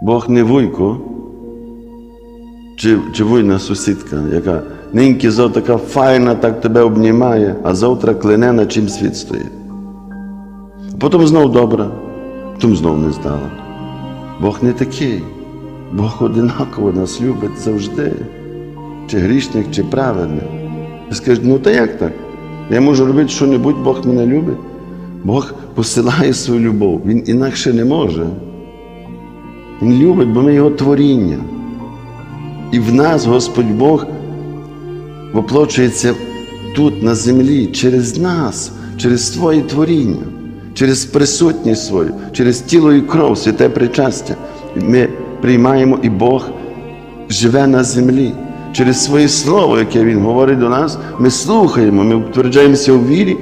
Бог не вуйко, чи, чи вуйна сусідка, яка ниньки зо така файна, так тебе обнімає, а завтра клине, на чим світ стоїть. Потім знов добра, потім знов не здала. Бог не такий. Бог одинаково нас любить завжди. Чи грішник, чи праведник. Скажуть, ну та як так? Я можу робити що-небудь, Бог мене любить. Бог посилає свою любов. Він інакше не може. Він любить, бо ми його творіння. І в нас Господь Бог воплочується тут, на землі, через нас, через своє творіння, через присутність свою, через тіло і кров, святе причастя. Ми приймаємо і Бог живе на землі. Через своє слово, яке Він говорить до нас, ми слухаємо, ми утверджуємося у вірі,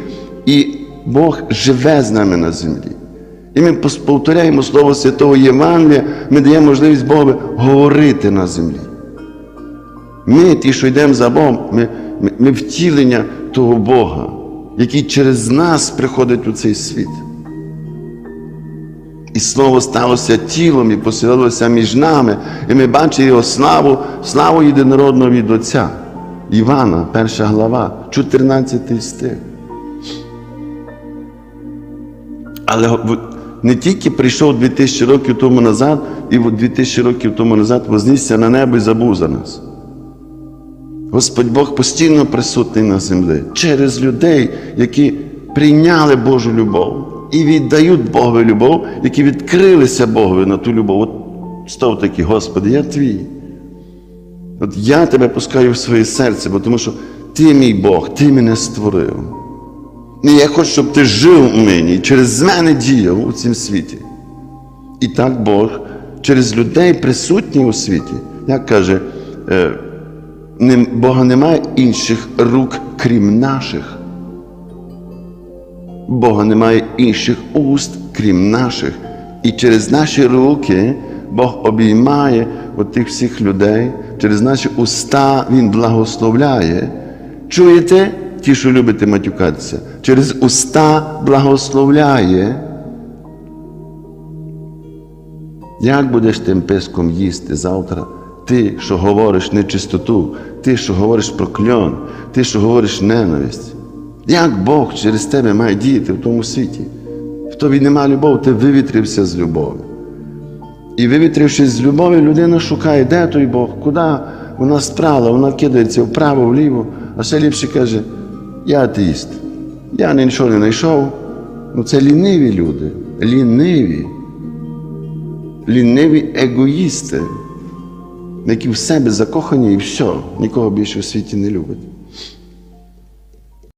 і Бог живе з нами на землі. І ми повторяємо Слово Святого Євангелія, ми даємо можливість Богові говорити на землі. Ми, ті, що йдемо за Богом, ми, ми, ми втілення того Бога, який через нас приходить у цей світ. І слово сталося тілом і поселилося між нами, і ми бачимо його славу, славу єдинородного від Отця. Івана, перша глава, 14 стих. Але не тільки прийшов 2000 років тому назад, і 2000 років тому назад вознісся на небо і забув за нас. Господь Бог постійно присутній на землі через людей, які прийняли Божу любов і віддають Богові любов, які відкрилися Богові на ту любов. От став такий, Господи, я твій. От я тебе пускаю в своє серце, бо тому що ти мій Бог, ти мене створив. І я хочу, щоб ти жив у мені, через мене діяв у цім світі. І так Бог через людей присутній у світі, як каже, е, Бога немає інших рук, крім наших. Бога немає інших уст, крім наших. І через наші руки Бог обіймає от тих всіх людей, через наші уста Він благословляє. Чуєте, ті, що любите матюкатися, через уста благословляє. Як будеш тим писком їсти завтра? Ти, що говориш нечистоту, ти, що говориш прокльон, ти, що говориш ненависть. Як Бог через тебе має діяти в тому світі? В тобі нема любові, ти вивітрився з любові. І вивітрившись з любові, людина шукає, де той Бог, куди вона спрала, вона кидається вправо, вліво, а ще ліпше каже, я атеїст, я нічого не знайшов. Ну це ліниві люди, ліниві ліниві егоїсти, які в себе закохані і все, нікого більше в світі не люблять.